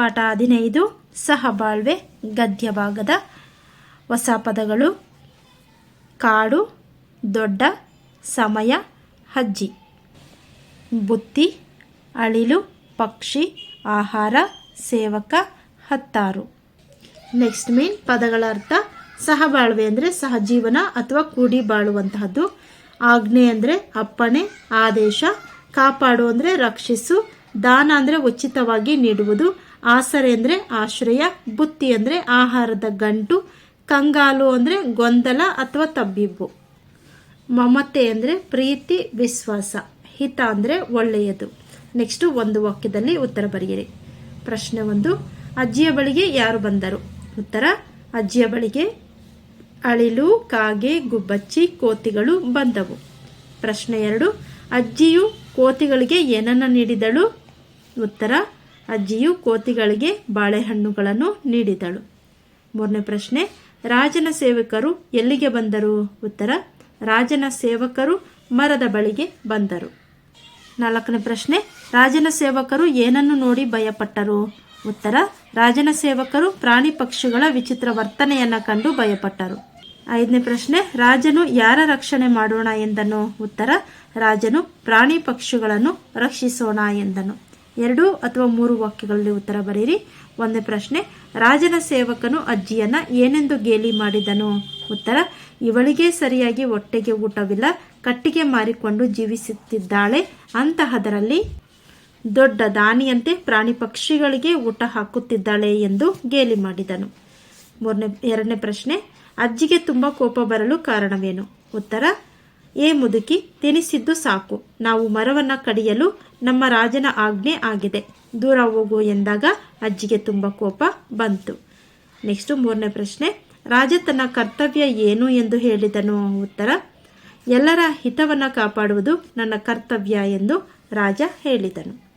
ಪಾಠ ಹದಿನೈದು, ಸಹಬಾಳ್ವೆ ಗದ್ಯ ಭಾಗದ ಹೊಸ ಪದಗಳು ಕಾಡು, ದೊಡ್ಡ, ಸಮಯ, ಅಜ್ಜಿ. ಬುತ್ತಿ, ಅಳಿಲು, ಪಕ್ಷಿ, ಆಹಾರ, ಸೇವಕ, ಹತ್ತಾರು. ನೆಕ್ಸ್ಟ್ ಮೀನ್ ಪದಗಳ ಅರ್ಥ ಸಹಬಾಳ್ವೆ ಅಂದರೆ ಸಹಜೀವನ ಅಥವಾ ಕೂಡಿ ಬಾಳುವಂತಹದ್ದು. ಆಜ್ಞೆ ಅಂದರೆ ಅಪ್ಪಣೆ, ಆದೇಶ, ಕಾಪಾಡು ಅಂದರೆ ರಕ್ಷಿಸು, ದಾನ ಅಂದರೆ ಉಚಿತವಾಗಿ ನೀಡುವುದು. ಆಸರೆ ಅಂದರೆ ಆಶ್ರಯ, ಬುತ್ತಿ ಅಂದರೆ ಆಹಾರದ ಗಂಟು, ಕಂಗಾಲು ಅಂದರೆ ಗೊಂದಲ ಅಥವಾ ತಬ್ಬಿಬ್ಬು. ಮಮತೆ ಅಂದರೆ ಪ್ರೀತಿ, ವಿಶ್ವಾಸ, ಹಿತ ಅಂದರೆ ಒಳ್ಳೆಯದು. ನೆಕ್ಸ್ಟು ಒಂದು ವಾಕ್ಯದಲ್ಲಿ ಉತ್ತರ ಬರೆಯಿರಿ. ಪ್ರಶ್ನೆ ಒಂದು, ಅಜ್ಜಿಯ ಬಳಿಗೆ ಯಾರು ಬಂದರು? ಉತ್ತರ, ಅಜ್ಜಿಯ ಬಳಿಗೆ ಅಳಿಲು, ಕಾಗೆ, ಗುಬ್ಬಚ್ಚಿ, ಕೋತಿಗಳು ಬಂದವು. ಪ್ರಶ್ನೆ ಎರಡು, ಅಜ್ಜಿಯು ಕೋತಿಗಳಿಗೆ ಏನನ್ನು ನೀಡಿದಳು? ಉತ್ತರ ಅಜ್ಜಿಯು ಕೋತಿಗಳಿಗೆ ಬಾಳೆಹಣ್ಣುಗಳನ್ನು ನೀಡಿದಳು. ಮೂರನೇ ಪ್ರಶ್ನೆ, ರಾಜನ ಸೇವಕರು ಎಲ್ಲಿಗೆ ಬಂದರು? ಉತ್ತರ, ರಾಜನ ಸೇವಕರು ಮರದ ಬಳಿಗೆ ಬಂದರು. ನಾಲ್ಕನೇ ಪ್ರಶ್ನೆ, ರಾಜನ ಸೇವಕರು ಏನನ್ನು ನೋಡಿ ಭಯಪಟ್ಟರು? ಉತ್ತರ, ರಾಜನ ಸೇವಕರು ಪ್ರಾಣಿ ಪಕ್ಷಿಗಳ ವಿಚಿತ್ರ ವರ್ತನೆಯನ್ನು ಕಂಡು ಭಯಪಟ್ಟರು. ಐದನೇ ಪ್ರಶ್ನೆ, ರಾಜನು ಯಾರ ರಕ್ಷಣೆ ಮಾಡೋಣ ಎಂದನು? ಉತ್ತರ, ರಾಜನು ಪ್ರಾಣಿ ಪಕ್ಷಿಗಳನ್ನು ರಕ್ಷಿಸೋಣ ಎಂದನು. ಎರಡು ಅಥವಾ ಮೂರು ವಾಕ್ಯಗಳಲ್ಲಿ ಉತ್ತರ ಬರೀರಿ ಒಂದೇ ಪ್ರಶ್ನೆ, ರಾಜನ ಸೇವಕನು ಅಜ್ಜಿಯನ್ನ ಏನೆಂದು ಗೇಲಿ ಮಾಡಿದನು? ಉತ್ತರ, ಇವಳಿಗೆ ಸರಿಯಾಗಿ ಹೊಟ್ಟೆಗೆ ಊಟವಿಲ್ಲ, ಕಟ್ಟಿಗೆ ಮಾರಿಕೊಂಡು ಜೀವಿಸುತ್ತಿದ್ದಾಳೆ, ಅಂತಹದರಲ್ಲಿ ದೊಡ್ಡ ದಾನಿಯಂತೆ ಪ್ರಾಣಿ ಪಕ್ಷಿಗಳಿಗೆ ಊಟ ಹಾಕುತ್ತಿದ್ದಾಳೆ ಎಂದು ಗೇಲಿ ಮಾಡಿದನು. ಮೂರನೇ, ಎರಡನೇ ಪ್ರಶ್ನೆ, ಅಜ್ಜಿಗೆ ತುಂಬ ಕೋಪ ಬರಲು ಕಾರಣವೇನು? ಉತ್ತರ ಏ ಮುದುಕಿ, ತಿನಿಸಿದ್ದು ಸಾಕು. ನಾವು ಮರವನ್ನು ಕಡಿಯಲು ನಮ್ಮ ರಾಜನ ಆಜ್ಞೆ ಆಗಿದೆ. ದೂರ ಹೋಗು ಎಂದಾಗ ಅಜ್ಜಿಗೆ ತುಂಬ ಕೋಪ ಬಂತು. ನೆಕ್ಸ್ಟು ಮೂರನೇ ಪ್ರಶ್ನೆ, ರಾಜ ತನ್ನ ಕರ್ತವ್ಯ ಏನು ಎಂದು ಹೇಳಿದನು? ಉತ್ತರ, ಎಲ್ಲರ ಹಿತವನ್ನು ಕಾಪಾಡುವುದು ನನ್ನ ಕರ್ತವ್ಯ ಎಂದು ರಾಜ ಹೇಳಿದನು.